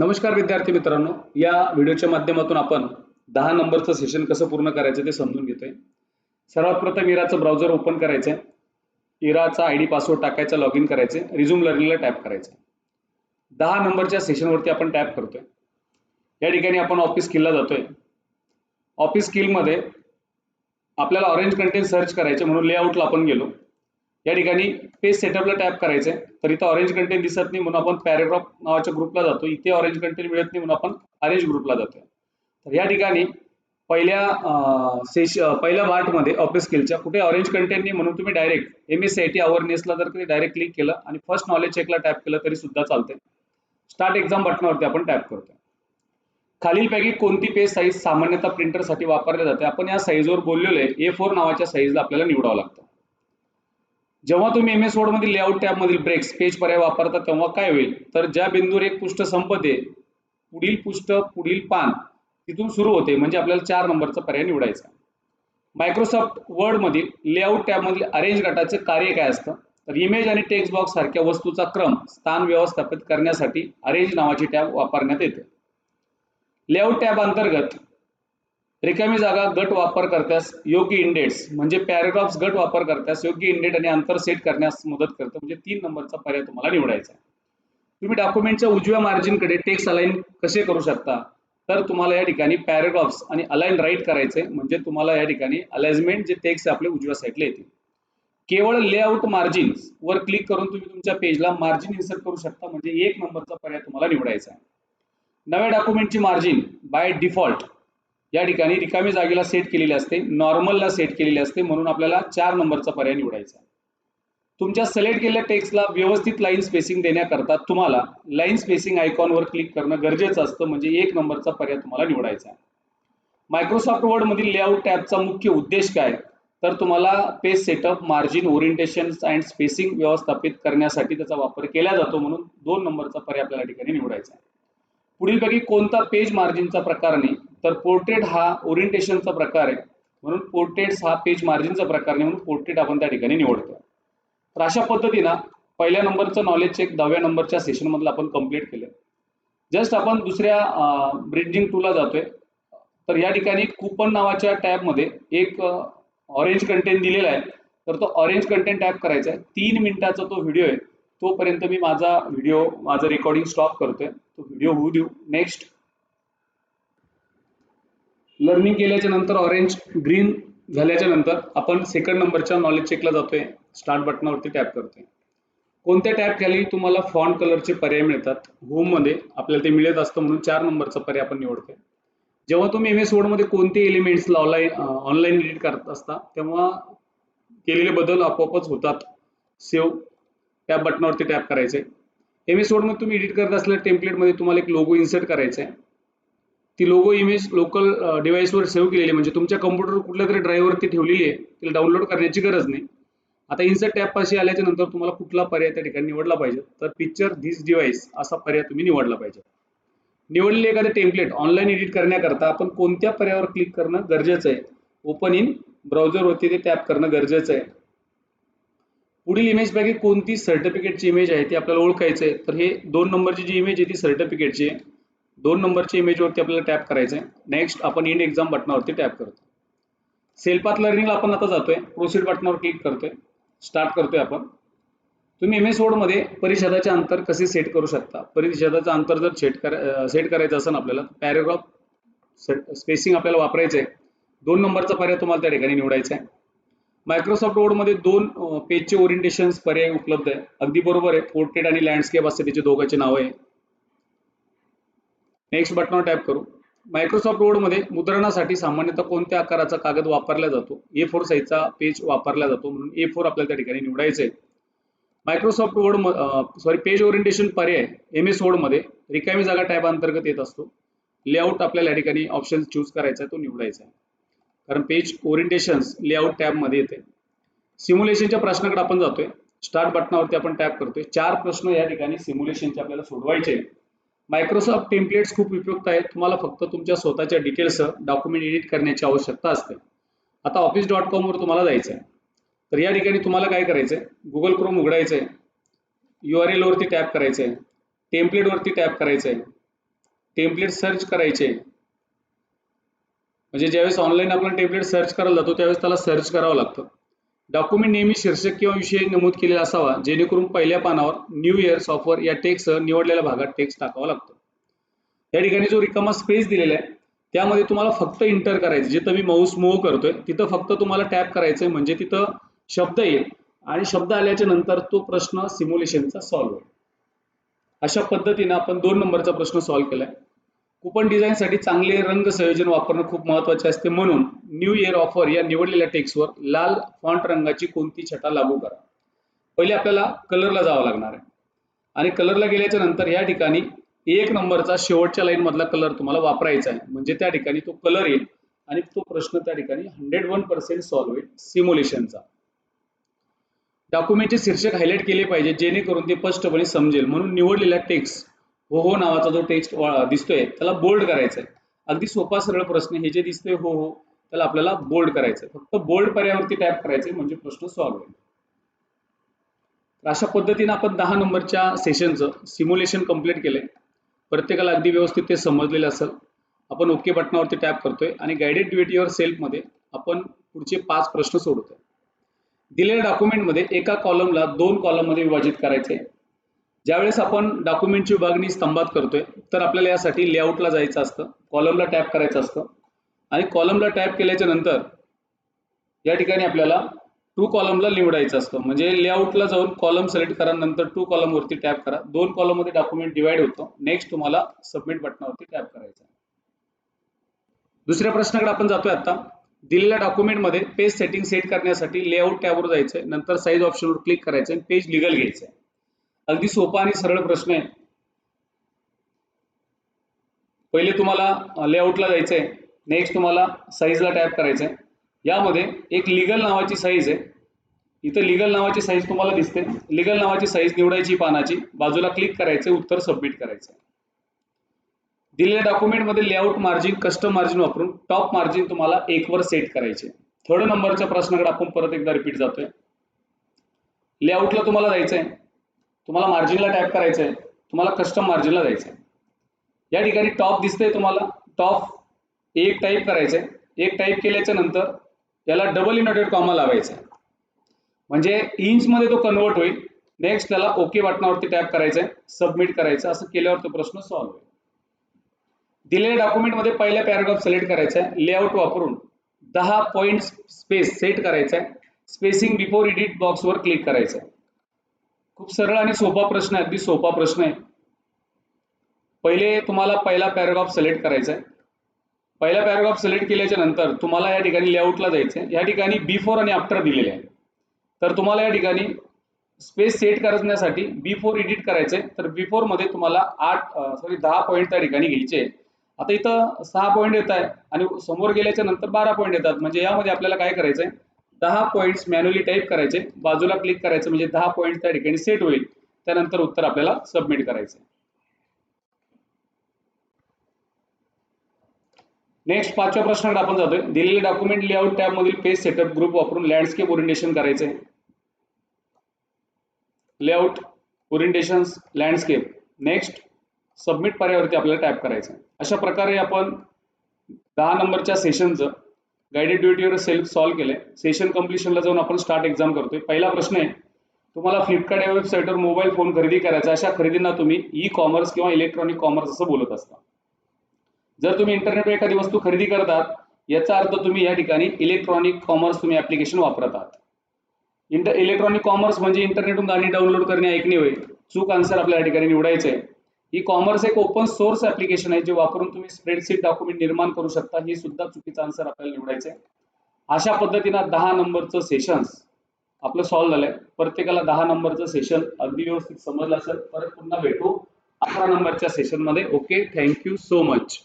नमस्कार विद्यार्थी मित्रांनो. या व्हिडिओच्या माध्यमातून आपण दहा नंबरचं सेशन कसं पूर्ण करायचं ते समजून घेतोय. सर्वात प्रथम इराचं ब्राउझर ओपन करायचं इराचा आय डी पासवर्ड टाकायचा लॉग इन करायचे रिझ्यूम लर्निंगला टॅप करायचं दहा नंबरच्या सेशनवरती आपण टॅप करतोय. या ठिकाणी आपण ऑफिस स्किलला जातोय. ऑफिस स्किलमध्ये आपल्याला ऑरेंज कंटेंट सर्च करायचे म्हणून लेआउटला आपण गेलो. या ठिकाणी पेज सेटअपला टॅप करायचंय. तर इथं ऑरेंज कंटेंट दिसत नाही म्हणून आपण पॅरेग्राफ नावाच्या ग्रुपला जातो. इथे ऑरेंज कंटेंट मिळत नाही म्हणून आपण अरेंज ग्रुपला जातोय. तर या ठिकाणी पहिल्या सेश पहिल्या पार्टमध्ये ऑफिस स्किलच्या कुठे ऑरेंज कंटेंट नाही म्हणून तुम्ही direct M S C I T अवेअरनेसला जर कधी डायरेक्ट क्लिक केलं आणि फर्स्ट नॉलेज चेकला टॅप केलं तरी सुद्धा चालते स्टार्ट एक्झाम बटनावरती आपण टॅप करतोय. खालीलपैकी कोणती पेज साईज सामान्यतः प्रिंटरसाठी वापरली जाते? आपण या साईजवर बोललेलो आहे. ए फोर नावाच्या साईजला आपल्याला निवडावं लागतं. जेव्हा तुम्ही एम एस वर्ड मधील लेआउट टॅब मधील ब्रेक्स पेज पर्याय वापरता तेव्हा काय होईल? तर ज्या बिंदूवर एक पृष्ठ संपते पुढील पृष्ठ पुढील पान तिथून सुरू होते. म्हणजे आपल्याला चार नंबरचा पर्याय निवडायचा मायक्रोसॉफ्ट वर्ड मधील लेआउट टॅब मधील अरेंज गटाचे कार्य काय असतं? तर इमेज आणि टेक्स्ट बॉक्स सारख्या वस्तूचा क्रम स्थान व्यवस्थापित करण्यासाठी अरेंज नावाची टॅब वापरण्यात येते. लेआउट टॅब अंतर्गत रिकामी जागा गट वापर करत्यास योग्य इंडेट्स म्हणजे पॅरेग्राफ्स गट वापर करत्यास योग्य इंडेट आणि अंतर सेट करण्यास मदत करतं. म्हणजे तीन नंबरचा पर्याय तुम्हाला निवडायचा आहे. तुम्ही डॉक्युमेंटच्या उजव्या मार्जिनकडे टेक्स्ट अलाइन कसे करू शकता? तर तुम्हाला या ठिकाणी पॅरेग्राफ्स आणि अलाइन राईट करायचे म्हणजे तुम्हाला या ठिकाणी अलाइनमेंट जे टेक्स्ट आपले उजव्या साईडला येतील. केवळ लेआउट मार्जिन वर क्लिक करून तुम्ही तुमच्या पेजला मार्जिन इन्सर्ट करू शकता. म्हणजे एक नंबरचा पर्याय तुम्हाला निवडायचा आहे. नव्या डॉक्युमेंटची मार्जिन बाय डिफॉल्ट या ठिकाणी रिकामी जागेला सेट केलेली असते नॉर्मलला सेट केलेली असते म्हणून आपल्याला चार नंबरचा पर्याय निवडायचा तुमच्या सिलेक्ट केलेल्या टेक्स्टला व्यवस्थित लाईन स्पेसिंग देण्याकरता तुम्हाला लाईन स्पेसिंग आयकॉनवर क्लिक करणं गरजेचं असतं म्हणजे एक नंबरचा पर्याय तुम्हाला निवडायचा आहे. मायक्रोसॉफ्ट वर्ड मधील लेआउट टॅबचा मुख्य उद्देश काय? तर तुम्हाला page setup margin orientation and spacing व्यवस्थापित करण्यासाठी त्याचा वापर केला जातो म्हणून दोन नंबरचा पर्याय आपल्याला ठिकाणी निवडायचा आहे. पुढीलपैकी कोणता पेज मार्जिनचा प्रकार नाही? तर पोर्ट्रेट हा ओरिएंटेशनचा प्रकार आहे. म्हणून पोर्ट्रेट्स हा पेज मार्जिनचा प्रकार नाही म्हणून पोर्ट्रेट आपण त्या ठिकाणी निवडतो. तर अशा पद्धतीनं पहिल्या नंबरचं नॉलेज चेक दहाव्या नंबरच्या सेशनमधलं आपण कंप्लीट केलं. जस्ट आपण दुसऱ्या ब्रिजिंग टूला जातोय. तर या ठिकाणी कुपन नावाच्या टॅबमध्ये एक ऑरेंज कंटेंट दिलेला आहे. तर तो ऑरेंज कंटेंट टॅप करायचा आहे. तीन मिनिटाचा तो व्हिडिओ आहे. तोपर्यंत मी माझा व्हिडिओ माझं रेकॉर्डिंग स्टॉप करतोय. तो व्हिडिओ होऊ देऊ. नेक्स्ट लर्निंग केल्याच्यानंतर ऑरेंज ग्रीन झाल्याच्यानंतर आपण सेकंड नंबरच्या नॉलेज चेकला जातोय. स्टार्ट बटनावरती टॅप करतोय. कोणत्या टॅप खाली तुम्हाला फॉन्ट कलरचे पर्याय मिळतात? होममध्ये आपल्याला ते मिळत असतं म्हणून चार नंबरचा पर्याय आपण निवडतोय. जेव्हा तुम्ही एम एस वर्डमध्ये कोणते एलिमेंट्सला ऑनलाईन ऑनलाईन एडिट करत असता तेव्हा केलेले बदल आपोआपच होतात. सेव्ह त्या बटनावरती टॅप करायचे एम एस वर्डमध्ये तुम्ही एडिट करत असल्या टेम्पलेटमध्ये तुम्हाला एक लोगो इन्सर्ट करायचा आहे ती लोगो इमेज लोकल डिव्हाइसवर सेव्ह केलेली म्हणजे तुमच्या कम्प्युटर कुठल्या तरी ड्राईव्हवरती ठेवलेली आहे. तिला डाउनलोड करण्याची गरज नाही. आता इन्सर्ट टॅप पाशी आल्याच्यानंतर तुम्हाला कुठला पर्याय त्या ठिकाणी निवडला पाहिजे. तर पिक्चर धिस डिव्हाइस असा पर्याय तुम्ही निवडला पाहिजे. निवडलेले एखादे टेम्पलेट ऑनलाईन एडिट करण्याकरता आपण कोणत्या पर्यायावर क्लिक करणं गरजेचं आहे? ओपन इन ब्राउझरवरती ते टॅप करणं गरजेचं आहे. पुढील इमेज पैकी कोणती सर्टिफिकेटची इमेज आहे ती आपल्याला ओळखायचं आहे तर हे दोन नंबरची जी इमेज आहे ती सर्टिफिकेटची आहे. दोन नंबरच्या इमेजवरती आपल्याला टॅप करायचं आहे नेक्स्ट आपण इंड एक्झाम बटनावरती टॅप करतो सेल्फात लर्निंगला आपण आता जातोय. प्रोसीड बटनावर क्लिक करतोय. स्टार्ट करतोय आपण. तुम्ही एम एस वर्डमध्ये परिषदाचे अंतर कसे सेट करू शकता? परिषदाचं अंतर जर सेट करा सेट करायचं असेल आपल्याला पॅरेग्राफ स्पेसिंग आपल्याला वापरायचं आहे दोन नंबरचा पर्याय तुम्हाला त्या ठिकाणी निवडायचा आहे. मायक्रोसॉफ्ट वर्डमध्ये दोन पेजचे ओरिएंटेशन पर्याय उपलब्ध आहे. अगदी बरोबर आहे. पोर्ट्रेट आणि लँडस्केप असते त्याचे दोघांचे नाव आहे. नेक्स्ट बटनावर टॅप करू. मायक्रोसॉफ्ट वर्डमध्ये मुद्रणासाठी सामान्यतः कोणत्या आकाराचा कागद वापरला जातो? ए फोर साईजचा पेज वापरला जातो म्हणून ए फोर आपल्याला त्या ठिकाणी निवडायचं आहे Microsoft Word sorry page orientation पर्याय एम एस वर्डमध्ये रिकामी जागा टॅब अंतर्गत येत असतो. लेआउट आपल्याला या ठिकाणी ऑप्शन चूज करायचा आहे तो निवडायचा आहे. कारण पेज ओरिएंटेशन्स लेआउट टॅबमध्ये येते. सिम्युलेशनच्या प्रश्नाकडे आपण जातोय. स्टार्ट बटनावरती आपण टॅप करतोय. चार प्रश्न या ठिकाणी सिम्युलेशनचे आपल्याला सोडवायचे मायक्रोसॉफ्ट टेम्पलेट्स खूप उपयुक्त आहेत. तुम्हाला फक्त तुमच्या स्वतःच्या डिटेल्स डॉक्युमेंट एडिट करण्याची आवश्यकता असते. आता ऑफिस डॉट कॉमवर तुम्हाला जायचं आहे तर या ठिकाणी तुम्हाला काय करायचं आहे गुगल क्रोम उघडायचं आहे यू आर एलवरती टॅप करायचं आहे टेम्पलेटवरती टॅप करायचं. आहे टेम्पलेट सर्च करायचे म्हणजे ज्यावेळेस ऑनलाईन आपण टेम्पलेट सर्च करायला जातो त्यावेळेस त्याला सर्च करावं लागतं. डॉक्युमेंट नेहमी शीर्षक किंवा विषय नमूद केलेला असावा जेणेकरून पहिल्या पानावर न्यू इयर सॉफ्टवेअर या टेक्स्टसह निवडलेल्या भागात टेक्स्ट टाकावा लागतो. या ठिकाणी जो रिकामा स्पेस दिलेला आहे त्यामध्ये तुम्हाला फक्त इंटर करायचं जिथं मी माऊस मूव्ह करतोय तिथं फक्त तुम्हाला टॅप करायचंय म्हणजे तिथं शब्द येईल. आणि शब्द आल्याच्यानंतर तो प्रश्न सिम्युलेशनचा सॉल्व्ह होईल. अशा पद्धतीने आपण दोन नंबरचा प्रश्न सॉल्व्ह केलाय. कुपन डिझाईनसाठी चांगले रंग संयोजन वापरणं खूप महत्त्वाचे असते. म्हणून न्यू इयर ऑफर या निवडलेल्या टेक्स्टवर लाल फॉन्ट रंगाची कोणती छटा लागू करा. पहिले आपल्याला कलरला जावं लागणार आहे. आणि कलरला गेल्याच्यानंतर या ठिकाणी एक नंबरचा शेवटच्या लाईन मधला कलर तुम्हाला वापरायचा आहे. म्हणजे त्या ठिकाणी तो कलर येईल आणि तो प्रश्न त्या ठिकाणी हंड्रेड वन पर्सेंट सॉल्व्ह होईल सिम्युलेशनचा डॉक्युमेंटचे शीर्षक हायलाइट केले पाहिजे जेणेकरून ते स्पष्टपणे समजेल. म्हणून निवडलेल्या टेक्स्ट हो हो नावाचा जो टेक्स्ट दिसतोय त्याला बोल्ड करायचा आहे अगदी सोपा सरळ प्रश्न हे जे दिसतोय हो हो त्याला आपल्याला बोल्ड करायचं फक्त बोल्ड पर्यावरती टॅप करायचे म्हणजे प्रश्न सॉल्व्ह होईल. अशा पद्धतीने आपण दहा नंबरच्या सेशनचं सिम्युलेशन कंप्लीट केलंय. प्रत्येकाला अगदी व्यवस्थित ते समजलेलं असेल. आपण ओके बटनावरती टॅप करतोय आणि गायडेड ड्युटी युअर सेल्फमध्ये आपण पुढचे पाच प्रश्न सोडवतोय दिलेल्या डॉक्युमेंटमध्ये एका कॉलमला दोन कॉलममध्ये विभाजित करायचे ज्यावेळेस आपण डॉक्युमेंटची विभागणी स्तंभात करतोय तर आपल्याला यासाठी लेआउटला जायचं असतं कॉलमला टॅप करायचं असतं. आणि कॉलमला टॅप केल्याच्यानंतर या ठिकाणी आपल्याला टू कॉलमला निवडायचं असतं. म्हणजे लेआउटला जाऊन कॉलम सिलेक्ट करा नंतर टू कॉलम वरती टॅप करा. दोन कॉलममध्ये डॉक्युमेंट डिवाइड होतो. नेक्स्ट तुम्हाला सबमिट बटनावरती टॅप करायचं दुसऱ्या प्रश्नाकडे आपण जातोय आता. दिलेल्या डॉक्युमेंटमध्ये पेज सेटिंग सेट करण्यासाठी लेआउट टॅबवर जायचंय. नंतर साईज ऑप्शनवर क्लिक करायचं आणि पेज लिगल घ्यायचंय. अगदी सोपा आणि सरळ प्रश्न आहे. पहिले तुम्हाला लेआउटला जायचंय. नेक्स्ट तुम्हाला साईजला टॅप करायचंय. यामध्ये एक लिगल नावाची साईज आहे. इथं लिगल नावाची साईज तुम्हाला दिसते. लिगल नावाची साईज निवडायची पानाची. बाजूला क्लिक करायचे उत्तर सबमिट करायचं दिलेल्या डॉक्युमेंटमध्ये लेआउट मार्जिन कस्टम मार्जिन वापरून टॉप मार्जिन तुम्हाला एक वर सेट करायचे थर्ड नंबरच्या प्रश्नाकडे आपण परत एकदा रिपीट जातोय. लेआउटला तुम्हाला जायचंय. तुम्हाला मार्जिनला टॅप करायचंय तुम्हाला कस्टम मार्जिनला आहे या ठिकाणी टॉप दिसतंय तुम्हाला टॉप एक टाईप करायचंय. एक टाईप केल्याच्यानंतर म्हणजे त्याला डबल इनोटेड कॉमा लावायचा म्हणजे इंचमध्ये तो कन्वर्ट होईल. नेक्स्ट त्याला ओके बटनावरती टॅप करायचंय. सबमिट करायचं. असं केल्यावर तो प्रश्न सॉल्व्ह होईल. दिलेल्या डॉक्युमेंटमध्ये पहिल्या पॅराग्राफ सिलेक्ट करायचा आहे लेआउट वापरून दहा पॉइंट स्पेस सेट करायचा आहे स्पेसिंग बिफोर इडिट बॉक्सवर क्लिक करायचं आहे खूप सरळ आणि सोपा प्रश्न आहे अगदी सोपा प्रश्न आहे. पहिले तुम्हाला पहिला पॅराग्राफ सिलेक्ट करायचा आहे. पहिला पॅराग्राफ सिलेक्ट केल्याच्यानंतर तुम्हाला या ठिकाणी लेआउटला जायचं आहे. या ठिकाणी बिफोर आणि आफ्टर दिलेले आहे. तर तुम्हाला या ठिकाणी स्पेस सेट करण्यासाठी बिफोर एडिट आहे. तर बिफोरमध्ये तुम्हाला आठ सॉरी दहा पॉईंट त्या ठिकाणी घ्यायचे आता इथं सहा पॉईंट येत आहे आणि समोर गेल्याच्यानंतर बारा पॉईंट येतात. म्हणजे यामध्ये आपल्याला काय करायचं आहे? दहा पॉईंट्स मॅन्युअली टाईप करायचे. बाजूला क्लिक करायचं म्हणजे दहा पॉईंट त्या ठिकाणी सेट होईल. त्यानंतर उत्तर आपल्याला सबमिट करायचं नेक्स्ट पाचव्या प्रश्नाकडे आपण जातोय. दिलेले डॉक्युमेंट लेआउट टॅब मधील पेज सेटअप ग्रुप वापरून लँडस्केप ओरिएंटेशन करायचे. Layout orientation landscape next submit पर्यावरती आपल्याला टॅप करायचं अशा प्रकारे आपण दहा नंबरच्या सेशनचं गायडेड ड्युटीवर सेल्फ सॉल्व्ह केलंय. सेशन कम्प्लिशनला जाऊन आपण स्टार्ट एक्झाम करतोय. पहिला प्रश्न आहे तुम्हाला फ्लिपकार्ट या वेबसाईटवर मोबाईल फोन खरेदी करायचा अशा खरेदींना तुम्ही ई कॉमर्स किंवा इलेक्ट्रॉनिक कॉमर्स असं बोलत असता. जर तुम्ही इंटरनेटवर एखादी वस्तू खरेदी करतात याचा अर्थ तुम्ही या ठिकाणी इलेक्ट्रॉनिक कॉमर्स तुम्ही ऍप्लिकेशन वापरत आहात. इंटर इलेक्ट्रॉनिक कॉमर्स म्हणजे इंटरनेटून गाणी डाउनलोड करणे ऐकणे होय. चूक आन्सर आपल्या या ठिकाणी निवडायचं आहे ई कॉमर्स एक ओपन सोर्स ऍप्लिकेशन आहे जे वापरून तुम्ही स्प्रेडशीट डॉक्युमेंट निर्माण करू शकता. हे सुद्धा चुकीचा आन्सर आपल्याला निवडायचं आहे अशा पद्धतीनं दहा नंबरचं सेशन्स आपलं सॉल्व्ह झालंय. प्रत्येकाला दहा नंबरचं सेशन अगदी व्यवस्थित समजलं असेल. परत पुन्हा भेटू. अकरा नंबरच्या सेशनमध्ये okay thank you so much